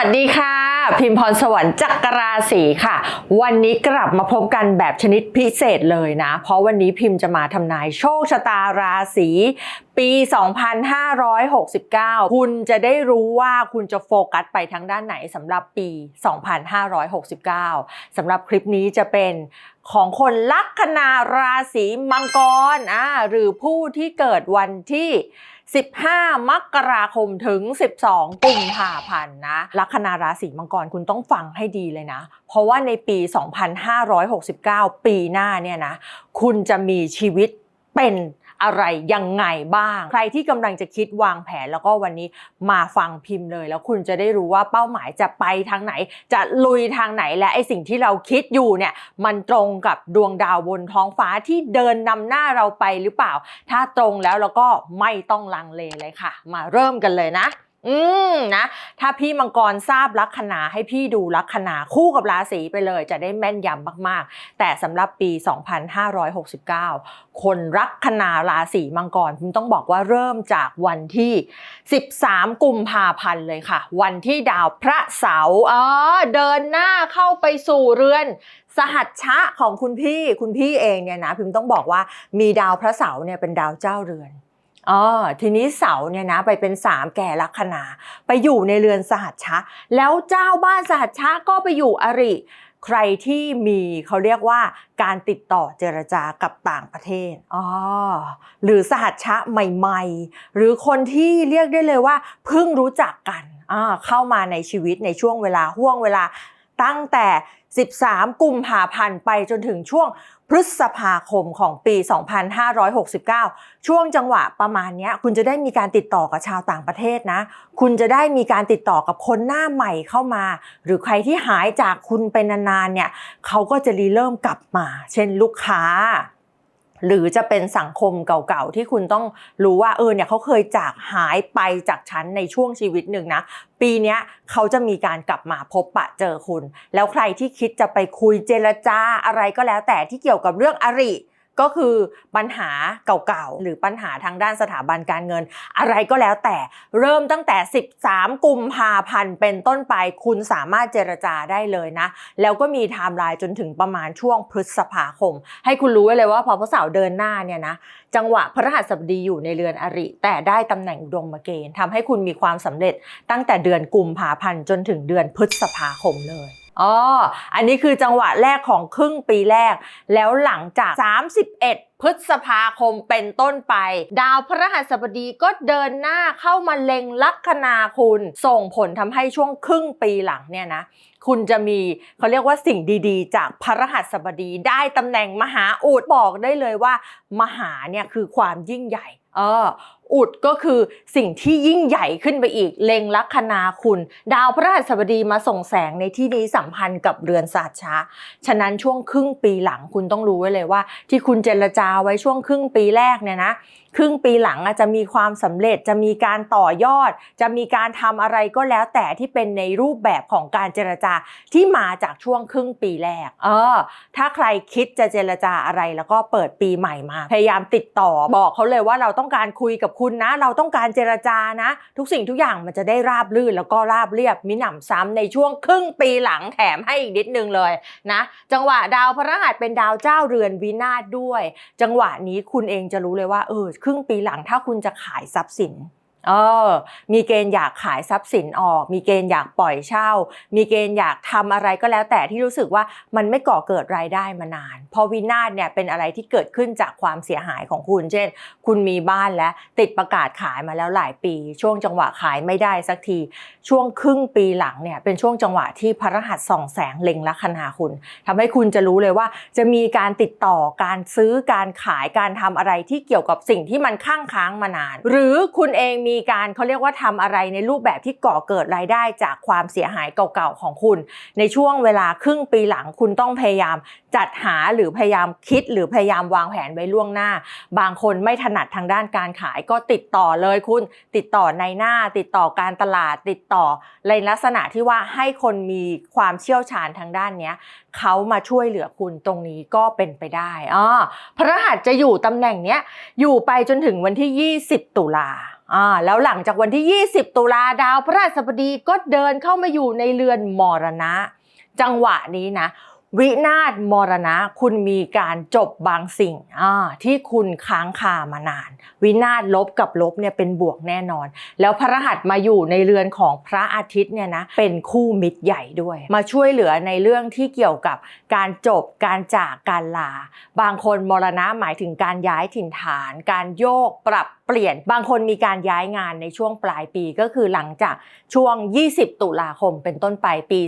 สวัสดีค่ะ พิมพรสวรรค์จักรราศีค่ะ วันนี้กลับมาพบกันแบบชนิดพิเศษเลยนะ เพราะวันนี้พิมพ์จะมาทำนายโชคชะตาราศีปี 2569 คุณจะได้รู้ว่าคุณจะโฟกัสไปทางด้านไหนสำหรับปี 2569 สำหรับคลิปนี้จะเป็นของคนลัคนาราศีมังกรอ่าหรือผู้ที่เกิดวันที่ 15 มกราคมถึง 12 กุมภาพันธ์นะ ลัคนาราศีมังกรคุณต้องฟังให้ดีเลยนะ เพราะว่าในปี 2569 ปีหน้าเนี่ยนะ คุณจะมีชีวิตเป็น อะไรยังไงบ้าง ใครที่กำลังจะคิดวางแผนแล้วก็วันนี้มาฟังพิมพ์เลย แล้วคุณจะได้รู้ว่าเป้าหมายจะไปทางไหน จะลุยทางไหนและไอสิ่งที่เราคิดอยู่เนี่ยมันตรงกับดวงดาวบนท้องฟ้าที่เดินนำหน้าเราไปหรือเปล่า ถ้าตรงแล้วเราก็ไม่ต้องลังเลเลยค่ะ มาเริ่มกันเลยนะ อืมนะ ถ้าพี่มังกรทราบลัคนาให้พี่ดูลัคนาคู่กับราศีไปเลย จะได้แม่นยำมากๆ แต่สำหรับปี 2569 คนลัคนาราศีมังกรคุณต้องบอกว่าเริ่มจากวันที่ 13 กุมภาพันธ์เลยค่ะ วันที่ดาวพระเสาร์อ๋อเดินหน้าเข้าไปสู่เรือนสหัชชะของคุณพี่คุณพี่เองเนี่ยนะพิมต้องบอกว่ามีดาวพระเสาร์เนี่ยเป็นดาวเจ้าเรือน อ๋อทีนี้เสาเนี่ยนะไปเป็นสามแก่ลัคนา ไปอยู่ในเรือนสหัชชะ แล้วเจ้าบ้านสหัชชะก็ไปอยู่อริ ใครที่มีเขาเรียกว่าการติดต่อเจรจากับต่างประเทศอ๋อหรือสหัชชะใหม่ ๆ หรือคนที่เรียกได้เลยว่า เพิ่งรู้จักกันอ่าเข้ามาในชีวิตในช่วงเวลาห่วงเวลาตั้งแต่ 13 กุมภาพันธ์ไปจนถึงช่วง พฤษภาคมของปี 2569 ช่วงจังหวะประมาณนี้คุณจะได้มีการติดต่อกับชาวต่างประเทศนะ คุณจะได้มีการติดต่อกับคนหน้าใหม่เข้ามา หรือใครที่หายจากคุณไปนานๆเนี่ยเขาก็จะรีเริ่มกลับมา เช่นลูกค้า หรือจะเป็นสังคมเก่าๆที่คุณต้องรู้ว่าเออเนี่ยเขาเคยจากหายไปจากฉันในช่วงชีวิตหนึ่งนะ ปีนี้เขาจะมีการกลับมาพบปะเจอคุณ แล้วใครที่คิดจะไปคุยเจรจาอะไรก็แล้วแต่ที่เกี่ยวกับเรื่องอริ ก็คือปัญหาเก่าๆ หรือปัญหาทางด้านสถาบันการเงิน อะไรก็แล้วแต่เริ่มตั้งแต่ 13 กุมภาพันธ์เป็นต้นไปคุณสามารถเจรจาได้เลยนะ แล้วก็มีไทม์ไลน์จนถึงประมาณช่วงพฤษภาคม ให้คุณรู้ไว้เลยว่าพอพระเสาร์เดินหน้าเนี่ยนะจังหวะพระรหัสบดีอยู่ในเรือนอริ แต่ได้ตำแหน่งอุดมเกณฑ์ทำให้คุณมีความสำเร็จตั้งแต่เดือนกุมภาพันธ์จนถึงเดือนพฤษภาคมเลย อ๋อ อันนี้คือจังหวะแรกของครึ่งปีแรก แล้วหลังจาก 31 พฤษภาคมเป็นต้นไป ดาวพระหัสบดีก็เดินหน้าเข้ามาเล็งลัคนาคุณ ส่งผลทำให้ช่วงครึ่งปีหลังเนี่ยนะคุณจะมีเขาเรียกว่าสิ่งดีๆ จากพระหัสบดีได้ตำแหน่งมหาอุดบอกได้เลยว่า มหาเนี่ยคือความยิ่งใหญ่ เออ อุดก็คือสิ่งที่ยิ่งใหญ่ขึ้นไปอีก เล็งลัคนาคุณ ดาวพระหัสบดีมาส่งแสงในที่นี้สัมพันธ์กับเรือนศาสช้า ฉะนั้นช่วงครึ่งปีหลังคุณต้องรู้ไว้เลยว่า ที่คุณเจรจาไว้ช่วงครึ่งปีแรกเนี่ยนะครึ่งปีหลังอาจจะมีความสำเร็จจะมีการต่อยอด จะมีการทำอะไรก็แล้วแต่ที่เป็นในรูปแบบของการเจรจาที่มาจากช่วงครึ่งปีแรก เออ ถ้าใครคิดจะเจรจาอะไรแล้วก็เปิดปีใหม่มา พยายามติดต่อบอกเขาเลยว่าเราต้องการคุยกับคุณนะ เราต้องการเจรจานะ ทุกสิ่งทุกอย่างมันจะได้ราบรื่นแล้วก็ราบเรียบมิหนำซ้ำในช่วงครึ่งปีหลังแถมให้อีกนิดนึงเลยนะ จังหวะดาวพระหัสเป็นดาวเจ้าเรือนวินาศด้วย จังหวะนี้คุณเองจะรู้เลยว่าเออครึ่งปีหลังถ้าคุณจะขายทรัพย์สิน เออ มีเกณฑ์อยากขายทรัพย์สินออก มีเกณฑ์อยากปล่อยเช่า มีเกณฑ์อยากทำอะไรก็แล้วแต่ที่รู้สึกว่ามันไม่ก่อเกิดรายได้มานาน พอวินาศเนี่ยเป็นอะไรที่เกิดขึ้นจากความเสียหายของคุณ เช่น คุณมีบ้านแล้วติดประกาศขายมาแล้วหลายปี ช่วงจังหวะขายไม่ได้สักที ช่วงครึ่งปีหลังเนี่ยเป็นช่วงจังหวะที่พระรหัสส่องแสงเล็งลัคนาคุณทำให้คุณจะรู้เลยว่า จะมีการติดต่อการซื้อการขายการทำอะไรที่เกี่ยวกับสิ่งที่มันข้างค้างมานาน หรือคุณเองมีการเขาเรียกว่าทำอะไรในรูปแบบที่ก่อเกิดรายได้จากความเสียหายเก่าๆของคุณ ในช่วงเวลาครึ่งปีหลังคุณต้องพยายามจัดหาหรือพยายามคิดหรือพยายามวางแผนไว้ล่วงหน้า บางคนไม่ถนัดทางด้านการขายก็ติดต่อเลยคุณ ติดต่อในหน้า ติดต่อการตลาดติดต่อในลักษณะที่ว่าให้คนมีความเชี่ยวชาญทางด้านนี้เขามาช่วยเหลือคุณตรงนี้ก็เป็นไปได้อ๋อพระรหัสจะอยู่ตำแหน่งเนี้ยอยู่ไปจนถึงวันที่ 20 ตุลา อ่าแล้วหลังจากวันที่ 20 ตุลาดาวพระราชบดีก็เดินเข้ามาอยู่ในเรือนมรณะ จังหวะนี้นะ วินาศมรณะคุณมีการจบบางสิ่งอ่าที่คุณค้างคามานาน วินาศลบกับลบเนี่ยเป็นบวกแน่นอน แล้วพระรหัสมาอยู่ในเรือนของพระอาทิตย์เนี่ยนะเป็นคู่มิตรใหญ่ด้วย มาช่วยเหลือในเรื่องที่เกี่ยวกับการจบการจากการลา บางคนมรณะหมายถึงการย้ายถิ่นฐาน การโยกปรับ เปลี่ยนบางคนมีการย้ายงานในช่วงปลายปีก็คือหลังจากช่วง 20 ตุลาคมเป็นต้นไปปี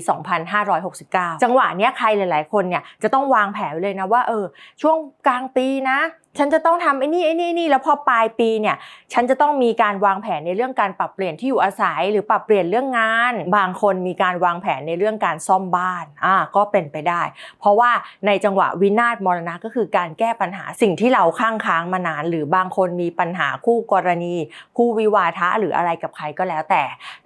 2569 จังหวะเนี้ยใครหลาย ๆ คนเนี่ยจะต้องวางแผนเลยนะว่าเออช่วงกลางปีนะฉันจะต้องทำไอ้นี่ไอ้นี่ไอ้นี่แล้วพอปลายปีเนี่ย ฉันจะต้องมีการวางแผนในเรื่องการปรับเปลี่ยนที่อยู่อาศัย หรือปรับเปลี่ยนเรื่องงาน บางคนมีการวางแผนในเรื่องการซ่อมบ้านอ่าก็เป็นไปได้ เพราะว่าในจังหวะวินาศมรณะก็คือการแก้ปัญหาสิ่งที่เราข้างค้างมานาน หรือบางคนมีปัญหาคู่กรณี คู่วิวาทะหรืออะไรกับใครก็แล้ว แต่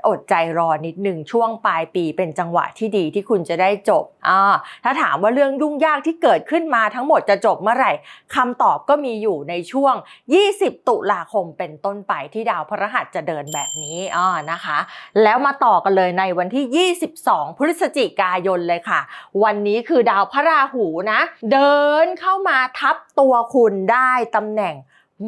อดใจรอนิดหนึ่งช่วงปลายปีเป็นจังหวะที่ดีที่คุณจะได้จบอ่าถ้าถามว่าเรื่องยุ่งยากที่เกิดขึ้นมาทั้งหมดจะจบเมื่อไหร่คำตอบก็็มีอยู่ในช่วง 20 ตุลาคมเป็นต้นไปที่ดาวพฤหัสจะเดินแบบนี้อ่านะคะ แล้วมาต่อกันเลยในวันที่ 22 พฤศจิกายนเลยค่ะ วันนี้คือดาวพระราหูนะ เดินเข้ามาทับตัวคุณได้ตำแหน่ง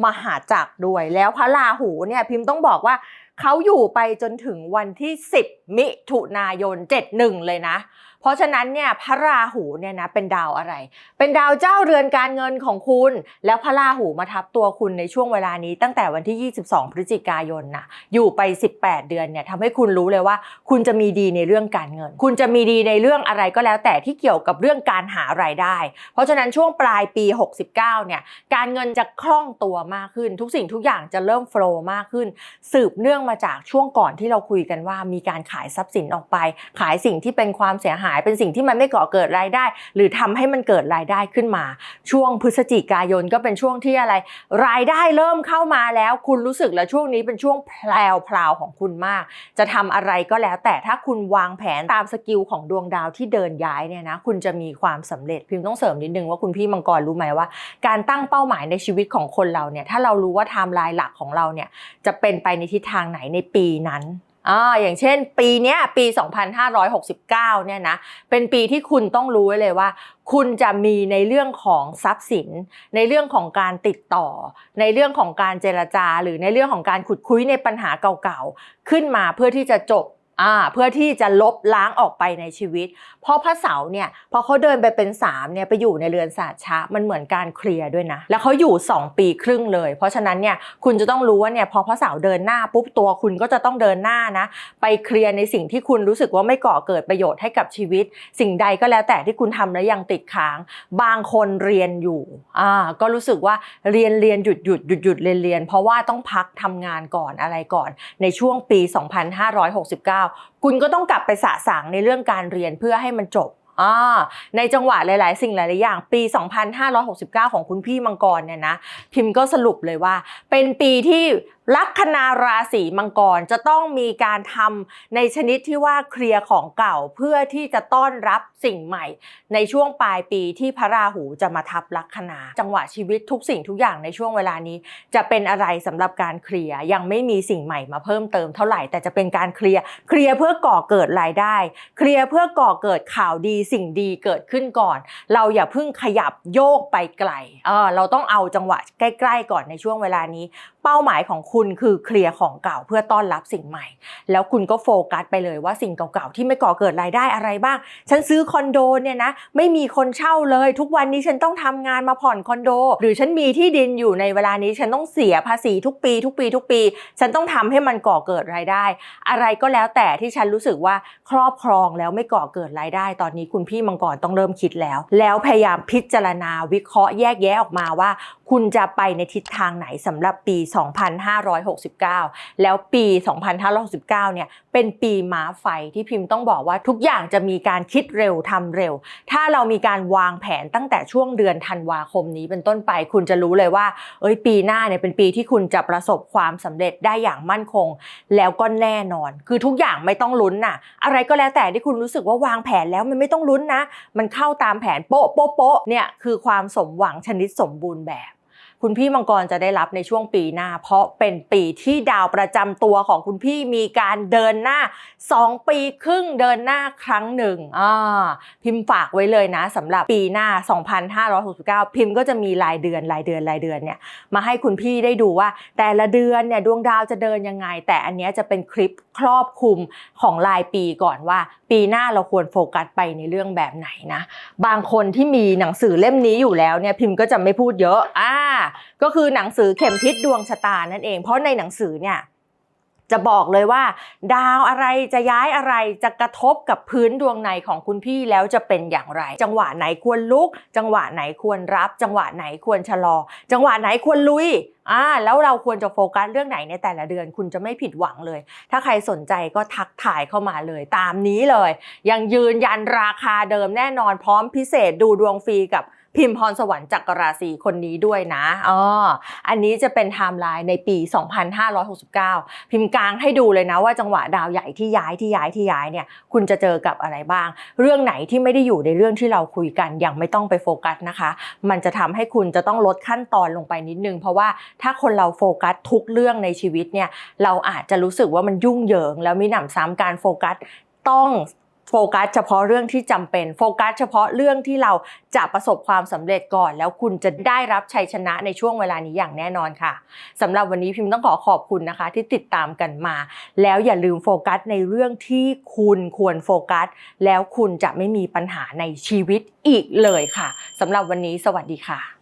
มหาจักรด้วย แล้วพระราหูเนี่ยพิมพ์ต้องบอกว่าเขาอยู่ไปจนถึงวันที่ 10 มิถุนายน 71 เลยนะ เพราะฉะนั้นเนี่ยพระราหูเนี่ยนะเป็นดาวอะไร เป็นดาวเจ้าเรือนการเงินของคุณ แล้วพระราหูมาทับตัวคุณในช่วงเวลานี้ ตั้งแต่วันที่ 22 พฤศจิกายนนะอยู่ไป 18 เดือนเนี่ยทำให้คุณรู้เลยว่า คุณจะมีดีในเรื่องการเงิน คุณจะมีดีในเรื่องอะไรก็แล้วแต่ที่เกี่ยวกับเรื่องการหารายได้ เพราะฉะนั้นช่วงปลายปี 69 เนี่ยการเงินจะคล่องตัวมากขึ้น ทุกสิ่งทุกอย่างจะเริ่มโฟล์มากขึ้น สืบเนื่องมาจากช่วงก่อนที่เราคุยกันว่ามีการขายทรัพย์สินออกไป ขายสิ่งที่เป็นความเสียหายเป็นสิ่งที่มันไม่ก่อเกิดรายได้ หรือทำให้มันเกิดรายได้ขึ้นมา ช่วงพฤศจิกายนก็เป็นช่วงที่อะไร รายได้เริ่มเข้ามาแล้ว คุณรู้สึกแล้วช่วงนี้เป็นช่วงแพลวพลาวของคุณมาก จะทำอะไรก็แล้ว แต่ถ้าคุณวางแผนตามสกิลของดวงดาวที่เดินย้ายเนี่ยนะคุณจะมีความสำเร็จพิมพ์ต้องเสริมนิดนึงว่าคุณพี่มังกรรู้ไหมว่า การตั้งเป้าหมายในชีวิตของคนเราเนี่ยถ้าเรารู้ว่าไทม์ไลน์หลักของเราเนี่ยจะเป็นไปในทิศทางไหนในปีนั้น อ่าอย่างเช่น ปีเนี้ยปี 2569 เนี่ยนะเป็นปีที่คุณต้องรู้ไว้เลยว่า คุณจะมีในเรื่องของทรัพย์สิน ในเรื่องของการติดต่อ ในเรื่องของการเจรจา หรือในเรื่องของการขุดคุยในปัญหาเก่าๆ ขึ้นมาเพื่อที่จะจบ อ่าเพื่อที่จะลบล้างออกไปในชีวิต เพราะพระเสาเนี่ยพอเขาเดินไปเป็น3เนี่ยไปอยู่ในเรือนศาสชะมันเหมือนการเคลียร์ด้วยนะ แล้วเขาอยู่ 2 ปีครึ่งเลย เพราะฉะนั้นเนี่ยคุณจะต้องรู้ว่าเนี่ยพอพระเสาเดินหน้าปุ๊บตัวคุณก็จะต้องเดินหน้านะ ไปเคลียร์ในสิ่งที่คุณรู้สึกว่าไม่ก่อเกิดประโยชน์ให้กับชีวิต สิ่งใดก็แล้วแต่ที่คุณทำแล้วยังติดค้าง บางคนเรียนอยู่อ่าก็รู้สึกว่าเรียนเรียนหยุดหยุดหยุดหยุดเรียนเรียนเพราะว่าต้องพักทำงานก่อนอะไรก่อน ในช่วงปี 2569คุณก็ต้องกลับไปสะสางในเรื่องการเรียนเพื่อให้มันจบในจังหวะหลาย ๆ สิ่งหลาย ๆ อย่าง ปี 2569 ของคุณพี่มังกรเนี่ยนะ พิมพ์ก็สรุปเลยว่า เป็นปีที่ ลัคนาราศีมังกรจะต้องมีการทำในชนิดที่ว่าเคลียร์ของเก่าเพื่อที่จะต้อนรับสิ่งใหม่ ในช่วงปลายปีที่พระราหูจะมาทับลัคนา จังหวะชีวิตทุกสิ่งทุกอย่างในช่วงเวลานี้ จะเป็นอะไรสำหรับการเคลียร์ยังไม่มีสิ่งใหม่มาเพิ่มเติมเท่าไหร่แต่จะเป็นการเคลียร์เคลียร์เพื่อก่อเกิดรายได้ เคลียร์เพื่อก่อเกิดข่าวดีสิ่งดีเกิดขึ้นก่อน เราอย่าเพิ่งขยับโยกไปไกลเออเราต้องเอาจังหวะใกล้ ๆ ก่อนในช่วงเวลานี้ เป้าหมายของคุณคือเคลียร์ของเก่าเพื่อต้อนรับสิ่งใหม่ แล้วคุณก็โฟกัสไปเลยว่าสิ่งเก่าๆที่ไม่ก่อเกิดรายได้อะไรบ้าง ฉันซื้อคอนโดเนี่ยนะไม่มีคนเช่าเลย ทุกวันนี้ฉันต้องทำงานมาผ่อนคอนโด หรือฉันมีที่ดินอยู่ในเวลานี้ฉันต้องเสียภาษีทุกปีทุกปีทุกปี ฉันต้องทำให้มันก่อเกิดรายได้ อะไรก็แล้วแต่ที่ฉันรู้สึกว่าครอบครองแล้วไม่ก่อเกิดรายได้ ตอนนี้คุณพี่มังกรต้องเริ่มคิดแล้ว แล้วพยายามพิจารณาวิเคราะห์แยกแยะออกมาว่า คุณจะไปในทิศทางไหนสำหรับปี2569 แล้วปี 2569 เนี่ยเป็นปีม้าไฟที่พิมพ์ต้องบอกว่าทุกอย่างจะมีการคิดเร็วทำเร็ว ถ้าเรามีการวางแผนตั้งแต่ช่วงเดือนธันวาคมนี้เป็นต้นไป คุณจะรู้เลยว่า เอ้ยปีหน้าเนี่ยเป็นปีที่คุณจะประสบความสำเร็จได้อย่างมั่นคง แล้วก็แน่นอน คือทุกอย่างไม่ต้องลุ้นน่ะ อะไรก็แล้วแต่ที่คุณรู้สึกว่าวางแผนแล้วมันไม่ต้องลุ้นนะ มันเข้าตามแผนโป๊ะโป๊ะโป๊ะเนี่ยคือความสมหวังชนิดสมบูรณ์แบบ คุณพี่มังกรจะได้รับในช่วงปีหน้า เพราะเป็นปีที่ดาวประจำตัวของคุณพี่มีการเดินหน้า 2 ปีครึ่งเดินหน้าครั้งหนึ่งอ่าพิมพ์ฝากไว้เลยนะสำหรับปีหน้า 2569 พิมพ์ก็จะมีรายเดือนรายเดือนรายเดือนเนี่ยมาให้คุณพี่ได้ดูว่า แต่ละเดือนเนี่ยดวงดาวจะเดินยังไง แต่อันเนี้ยจะเป็นคลิปครอบคลุมของรายปีก่อนว่าปีหน้าเราควรโฟกัสไปในเรื่องแบบไหนนะ บางคนที่มีหนังสือเล่มนี้อยู่แล้วเนี่ยพิมพ์ก็จะไม่พูดเยอะอ่าก็คือหนังสือเข็มทิศดวงชะตานั่นเอง เพราะในหนังสือเนี่ย จะบอกเลยว่า ดาวอะไรจะย้ายอะไรจะกระทบกับพื้นดวงในของคุณพี่แล้วจะเป็นอย่างไร จังหวะไหนควรลุก จังหวะไหนควรรับ จังหวะไหนควรชะลอ จังหวะไหนควรลุยอ่าแล้วเราควรจะโฟกัสเรื่องไหนในแต่ละเดือนคุณจะไม่ผิดหวังเลย ถ้าใครสนใจก็ทักถ่ายเข้ามาเลยตามนี้เลย ยังยืนยันราคาเดิมแน่นอนพร้อมพิเศษดูดวงฟรีกับ พิมพรสวรรค์จักรราศีคนนี้ด้วยนะอ๋ออันนี้จะเป็นไทม์ไลน์ในปี 2569 พิมพ์กลางให้ดูเลยนะว่าจังหวะดาวใหญ่ที่ย้ายที่ย้ายที่ย้ายเนี่ยคุณจะเจอกับอะไรบ้าง เรื่องไหนที่ไม่ได้อยู่ในเรื่องที่เราคุยกันยังไม่ต้องไปโฟกัสนะคะ มันจะทำให้คุณจะต้องลดขั้นตอนลงไปนิดนึง เพราะว่าถ้าคนเราโฟกัสทุกเรื่องในชีวิตเนี่ยเราอาจจะรู้สึกว่ามันยุ่งเหยิง แล้วมีหนำซ้ำการโฟกัสต้อง โฟกัสเฉพาะเรื่องที่จำเป็นโฟกัสเฉพาะเรื่องที่เราจะประสบความสำเร็จก่อน แล้วคุณจะได้รับชัยชนะในช่วงเวลานี้อย่างแน่นอนค่ะสำหรับวันนี้พิมพ์ต้องขอขอบคุณนะคะ ที่ติดตามกันมา แล้วอย่าลืมโฟกัสในเรื่องที่คุณควรโฟกัส แล้วคุณจะไม่มีปัญหาในชีวิตอีกเลยค่ะสำหรับวันนี้สวัสดีค่ะ